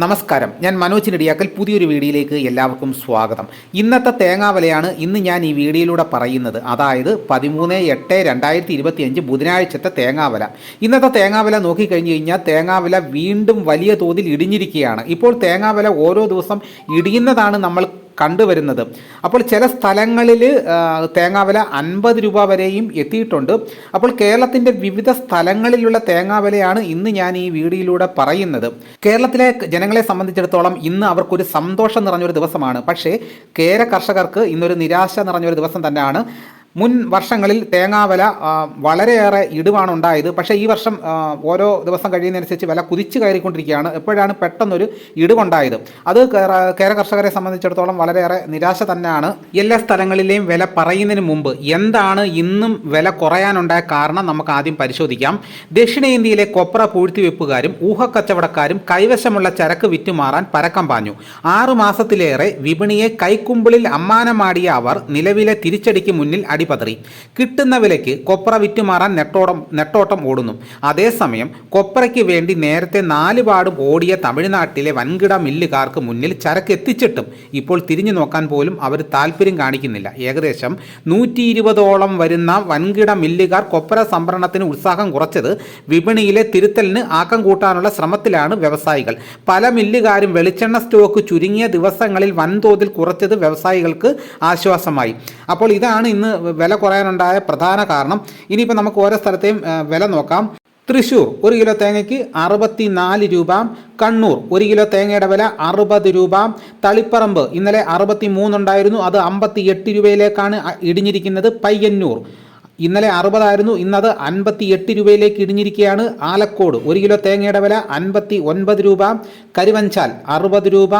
നമസ്കാരം. ഞാൻ മനോജ് നെടിയാക്കൽ. പുതിയൊരു വീഡിയോയിലേക്ക് എല്ലാവർക്കും സ്വാഗതം. ഇന്നത്തെ തേങ്ങാവലയാണ് ഇന്ന് ഞാൻ ഈ വീഡിയോയിലൂടെ പറയുന്നത്. അതായത് പതിമൂന്ന് എട്ട് രണ്ടായിരത്തി ഇരുപത്തി അഞ്ച് ബുധനാഴ്ചത്തെ തേങ്ങാവല. ഇന്നത്തെ തേങ്ങാവല നോക്കിക്കഴിഞ്ഞ് കഴിഞ്ഞാൽ തേങ്ങാവല വീണ്ടും വലിയ തോതിൽ ഇടിഞ്ഞിരിക്കുകയാണ്. ഇപ്പോൾ തേങ്ങാവല ഓരോ ദിവസം ഇടിയുന്നതാണ് നമ്മൾ കണ്ടുവരുന്നത്. അപ്പോൾ ചില സ്ഥലങ്ങളിൽ തേങ്ങാവില അൻപത് രൂപ വരെയും എത്തിയിട്ടുണ്ട്. അപ്പോൾ കേരളത്തിന്റെ വിവിധ സ്ഥലങ്ങളിലുള്ള തേങ്ങാവിലയാണ് ഇന്ന് ഞാൻ ഈ വീഡിയോയിലൂടെ പറയുന്നത്. കേരളത്തിലെ ജനങ്ങളെ സംബന്ധിച്ചിടത്തോളം ഇന്ന് അവർക്കൊരു സന്തോഷം നിറഞ്ഞൊരു ദിവസമാണ്. പക്ഷേ കേര കർഷകർക്ക് ഇന്നൊരു നിരാശ നിറഞ്ഞൊരു ദിവസം തന്നെയാണ്. മുൻ വർഷങ്ങളിൽ തേങ്ങാവില വളരെയേറെ ഇടിവാണ് ഉണ്ടായത് പക്ഷേ ഈ വർഷം ഓരോ ദിവസം കഴിയുന്നതനുസരിച്ച് വില കുതിച്ചു കയറിക്കൊണ്ടിരിക്കുകയാണ്. എപ്പോഴാണ് പെട്ടെന്നൊരു ഇടിവുണ്ടായത്? അത് കേര കേര കർഷകരെ സംബന്ധിച്ചിടത്തോളം വളരെയേറെ നിരാശ തന്നെയാണ്. എല്ലാ സ്ഥലങ്ങളിലെയും വില പറയുന്നതിന് മുമ്പ് എന്താണ് ഇന്നും വില കുറയാനുണ്ടായ കാരണം നമുക്ക് ആദ്യം പരിശോധിക്കാം. ദക്ഷിണേന്ത്യയിലെ കൊപ്ര പൂഴ്ത്തിവെപ്പുകാരും ഊഹക്കച്ചവടക്കാരും കൈവശമുള്ള ചരക്ക് വിറ്റുമാറാൻ പരക്കം പാഞ്ഞു. ആറു മാസത്തിലേറെ വിപണിയെ കൈക്കുമ്പിളിൽ അമ്മാനമാടിയ അവർ നിലവിലെ തിരിച്ചടിക്ക് മുന്നിൽ അടിപതറി. കിട്ടുന്ന വിലയ്ക്ക് കൊപ്ര വിറ്റുമാറാൻ നെട്ടോടം നെട്ടോട്ടം ഓടുന്നു. അതേസമയം കൊപ്രയ്ക്ക് വേണ്ടി നേരത്തെ നാലുപാടും ഓടിയ തമിഴ്നാട്ടിലെ വൻകിട മില്ലുകാർക്ക് മുന്നിൽ ചരക്ക് എത്തിച്ചിട്ടും ഇപ്പോൾ തിരിഞ്ഞു നോക്കാൻ പോലും അവർ താല്പര്യം കാണിക്കുന്നില്ല. ഏകദേശം നൂറ്റി ഇരുപതോളം വരുന്ന വൻകിട മില്ലുകാർ കൊപ്ര സംഭരണത്തിന് ഉത്സാഹം കുറച്ചത് വിപണിയിലെ തിരുത്തലിന് ആക്കം കൂട്ടാനുള്ള ശ്രമത്തിലാണ് വ്യവസായികൾ. പല മില്ലുകാരും വെളിച്ചെണ്ണ സ്റ്റോക്ക് ചുരുങ്ങിയ ദിവസങ്ങളിൽ വൻതോതിൽ കുറച്ചത് വ്യവസായികൾക്ക് ആശ്വാസമായി. അപ്പോൾ ഇതാണ് ഇന്ന് വില കുറയാനുണ്ടായ പ്രധാന കാരണം. ഇനിയിപ്പോൾ നമുക്ക് ഓരോ സ്ഥലത്തെയും വില നോക്കാം. തൃശ്ശൂർ ഒരു കിലോ തേങ്ങയ്ക്ക് അറുപത്തി നാല് രൂപ. കണ്ണൂർ ഒരു കിലോ തേങ്ങയുടെ വില അറുപത് രൂപ. തളിപ്പറമ്പ് ഇന്നലെ അറുപത്തി മൂന്നുണ്ടായിരുന്നു അത് അമ്പത്തി എട്ട് രൂപയിലേക്കാണ് ഇടിഞ്ഞിരിക്കുന്നത്. പയ്യന്നൂർ ഇന്നലെ അറുപതായിരുന്നു. ഇന്നത് അൻപത്തി എട്ട് രൂപയിലേക്ക് ഇടിഞ്ഞിരിക്കുകയാണ്. ആലക്കോട് ഒരു കിലോ തേങ്ങയുടെ വില അൻപത്തി ഒൻപത് രൂപ. കരുവഞ്ചാൽ അറുപത് രൂപ.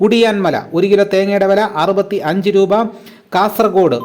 കുടിയാൻമല ഒരു കിലോ തേങ്ങയുടെ വില അറുപത്തി അഞ്ച് രൂപ. കാസർഗോഡ്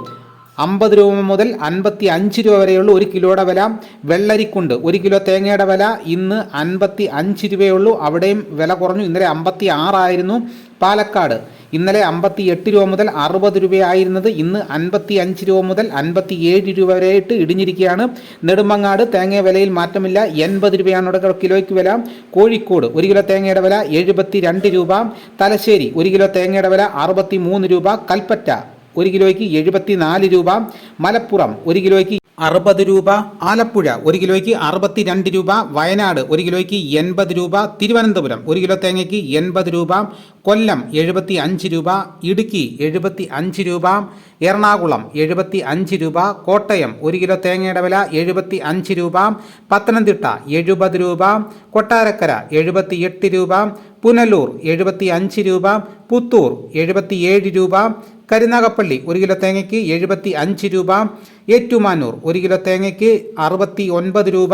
അമ്പത് രൂപ മുതൽ അൻപത്തി അഞ്ച് രൂപ വരെയുള്ള ഒരു കിലോയുടെ വില വെള്ളരിക്കുണ്ട്. ഒരു കിലോ തേങ്ങയുടെ വില ഇന്ന് അൻപത്തി അഞ്ച് രൂപയുള്ളൂ. അവിടെയും വില കുറഞ്ഞു. ഇന്നലെ അമ്പത്തി ആറായിരുന്നു പാലക്കാട്. ഇന്നലെ അമ്പത്തി എട്ട് രൂപ മുതൽ അറുപത് രൂപയായിരുന്നത്. ഇന്ന് അൻപത്തി അഞ്ച് രൂപ മുതൽ അൻപത്തി ഏഴ് രൂപ വരെയായിട്ട് ഇടിഞ്ഞിരിക്കുകയാണ്. നെടുമങ്ങാട് തേങ്ങ വിലയിൽ മാറ്റമില്ല. എൺപത് രൂപയാണ് കിലോയ്ക്ക് വില. കോഴിക്കോട് ഒരു കിലോ തേങ്ങയുടെ വില എഴുപത്തി രണ്ട് രൂപ. തലശ്ശേരി ഒരു കിലോ തേങ്ങയുടെ വില അറുപത്തി മൂന്ന് രൂപ. കൽപ്പറ്റ ഒരു കിലോയ്ക്ക് എഴുപത്തി നാല് രൂപ. മലപ്പുറം ഒരു കിലോയ്ക്ക് അറുപത് രൂപ. ആലപ്പുഴ ഒരു കിലോയ്ക്ക് അറുപത്തി രണ്ട് രൂപ. വയനാട് ഒരു കിലോയ്ക്ക് എൺപത് രൂപ. തിരുവനന്തപുരം ഒരു കിലോ തേങ്ങയ്ക്ക് എൺപത് രൂപ. കൊല്ലം എഴുപത്തി അഞ്ച് രൂപ. ഇടുക്കി എഴുപത്തി അഞ്ച് രൂപ. എറണാകുളം എഴുപത്തി അഞ്ച് രൂപ. കോട്ടയം ഒരു കിലോ തേങ്ങയുടെ വില എഴുപത്തി അഞ്ച് രൂപ. പത്തനംതിട്ട എഴുപത് രൂപ. കൊട്ടാരക്കര എഴുപത്തി എട്ട് രൂപ. പുനലൂർ എഴുപത്തി അഞ്ച് രൂപ പുത്തൂർ എഴുപത്തിയേഴ് രൂപ കരുനാഗപ്പള്ളി ഒരു കിലോ തേങ്ങയ്ക്ക് എഴുപത്തി അഞ്ച് രൂപ ഏറ്റുമാനൂർ ഒരു കിലോ തേങ്ങയ്ക്ക് അറുപത്തി ഒൻപത് രൂപ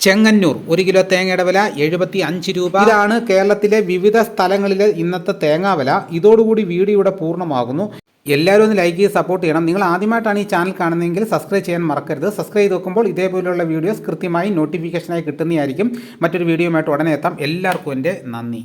ചെങ്ങന്നൂർ ഒരു കിലോ തേങ്ങയുടെ വില എഴുപത്തി അഞ്ച് രൂപ. ഇതാണ് കേരളത്തിലെ വിവിധ സ്ഥലങ്ങളിലെ ഇന്നത്തെ തേങ്ങാവില. ഇതോടുകൂടി വീഡിയോ ഇവിടെ പൂർണമാകുന്നു. എല്ലാവരും ഒന്ന് ലൈക്ക് ചെയ്ത് സപ്പോർട്ട് ചെയ്യണം. നിങ്ങൾ ആദ്യമായിട്ടാണ് ഈ ചാനൽ കാണുന്നതെങ്കിൽ സബ്സ്ക്രൈബ് ചെയ്യാൻ മറക്കരുത്. സബ്സ്ക്രൈബ് ചെയ്ത് നോക്കുമ്പോൾ ഇതേപോലെയുള്ള വീഡിയോസ് കൃത്യമായി നോട്ടിഫിക്കേഷനായി കിട്ടുന്നതായിരിക്കും. മറ്റൊരു വീഡിയോയുമായിട്ട് ഉടനെ എത്താം. എല്ലാവർക്കും എന്റെ നന്ദി.